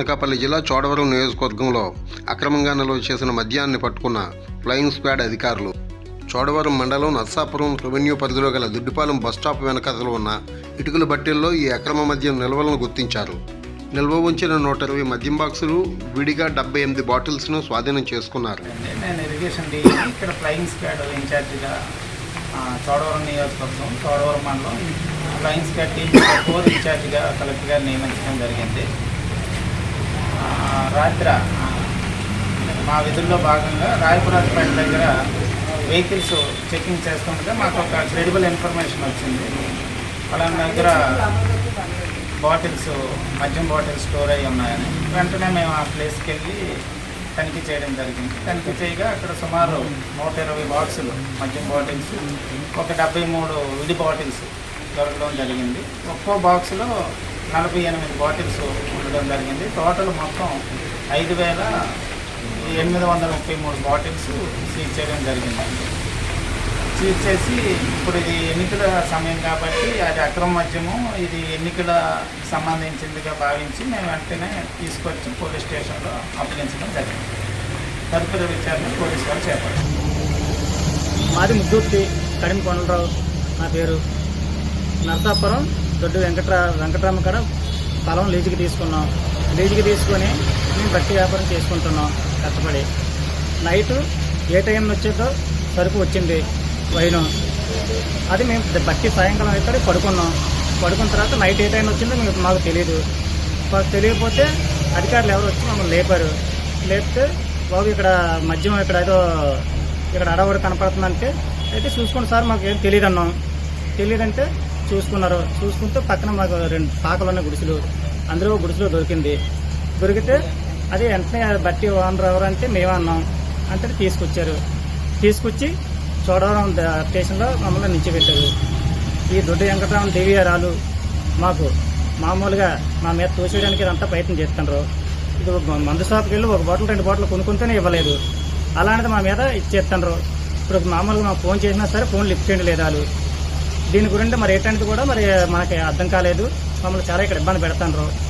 అనకాపల్లి జిల్లా చోడవరం నియోజకవర్గంలో అక్రమంగా నిల్వ చేసిన మద్యాన్ని పట్టుకున్న ఫ్లయింగ్ స్క్వాడ్ అధికారులు. చోడవరం మండలం నర్సాపురం రెవెన్యూ పరిధిలో గల దుడ్డిపాలెం బస్టాప్ వెనకతలో ఉన్న ఇటుకల బట్టెల్లో ఈ అక్రమ మద్యం నిల్వలను గుర్తించారు. నిల్వ ఉంచిన నూట ఇరవై మద్యం బాక్సులు విడిగా డెబ్బై ఎనిమిది బాటిల్స్ను స్వాధీనం చేసుకున్నారు. నేను ఇరిగేషన్ ఇక్కడ ఫ్లయింగ్ స్క్వాడ్ ఇన్ఛార్జిగా చోడవరం నియోజకవర్గం చోడవరం మండలం. ఫ్లయింగ్ స్క్వాడ్ ఫోర్ ఇన్ఛార్జిగా కలెక్టర్ గారు నియమించడం జరిగింది. రాత్రి మా విధుల్లో భాగంగా రాయపురాజపేట దగ్గర వెహికల్స్ చెకింగ్ చేస్తుంటే మాకు ఒక క్రెడిబుల్ ఇన్ఫర్మేషన్ వచ్చింది. వాళ్ళ దగ్గర బాటిల్స్ మద్యం బాటిల్స్ స్టోర్ అయి ఉన్నాయని. వెంటనే మేము ఆ ప్లేస్కి వెళ్ళి తనిఖీ చేయడం జరిగింది. తనిఖీ చేయగా అక్కడ సుమారు నూట ఇరవై బాక్సులు మద్యం బాటిల్స్ ఒక డెబ్బై మూడు విడి బాటిల్స్ దొరకడం జరిగింది. ఒక్కో బాక్స్లో నలభై ఎనిమిది బాటిల్స్ ఉండడం జరిగింది. టోటల్ మొత్తం ఐదు వేల ఎనిమిది వందల ముప్పై మూడు బాటిల్స్ సీజ్ చేయడం జరిగింది. సీజ్ చేసి ఇప్పుడు ఇది ఎన్నికల సమయం కాబట్టి అది అక్రమ మద్యము ఇది ఎన్నికల సంబంధించిందిగా భావించి మేము వెంటనే తీసుకొచ్చి పోలీస్ స్టేషన్లో అప్పగించడం జరిగింది. తదుపరి విచారణ పోలీసు వారు చేపట్టారు. మాది ముద్దూర్తి కడిమి కొండలరావు నా పేరు నరసాపురం. దొడ్డు వెంకట్రా వెంకటరామ స్థలం లీజుకి తీసుకున్నాం. లీజుకి తీసుకొని మేము బట్టి వ్యాపారం చేసుకుంటున్నాం కష్టపడి. నైట్ ఏ టైం వచ్చేదో సరుకు వచ్చింది వైను. అది మేము బట్టి సాయంకాలం అయితే పడుకున్నాం. పడుకున్న తర్వాత నైట్ ఏ టైం వచ్చిందో మీకు మాకు తెలియదు తెలియకపోతే అధికారులు ఎవరు వచ్చి మమ్మల్ని లేపారు. లేపితే బాబు ఇక్కడ మద్యం ఇక్కడ ఏదో ఇక్కడ అడవుడు కనపడుతుందంటే అయితే చూసుకోండి సార్ మాకు ఏం తెలియదు అన్నాం తెలియదంటే చూసుకున్నారు. చూసుకుంటే పక్కన మాకు రెండు పాకలు ఉన్న గుడిసెలు అందులో గుడిసెలో దొరికింది. దొరికితే అది వెంటనే బట్టి ఓనర్ ఎవరు అంటే మేమే అన్నాం. అంటే తీసుకొచ్చారు. తీసుకొచ్చి చోడవరం స్టేషన్లో మమ్మల్ని నిలిచిపెట్టారు ఈ దొడ్డి వెంకటరామన్ దేవియారాలు మాకు మామూలుగా మా మీద తోసేయడానికి ఇదంతా ప్రయత్నం చేస్తున్నారు ఇది మందు షాప్కి వెళ్ళి ఒక బాటిల్ రెండు బాటిల్ కొనుక్కుంటేనే ఇవ్వలేదు. అలాంటిది మా మీద ఇచ్చేస్తున్నారు ఇప్పుడు మామూలుగా మా ఫోన్ చేసినా సరే ఫోన్ లిఫ్ట్ చేయండి లేదు వాళ్ళు. దీని గురించి మరి ఏంటంటే కూడా మరి మనకి అర్థం కాలేదు. మమ్మల్ని చాలా ఇక్కడ ఇబ్బంది పెడతాను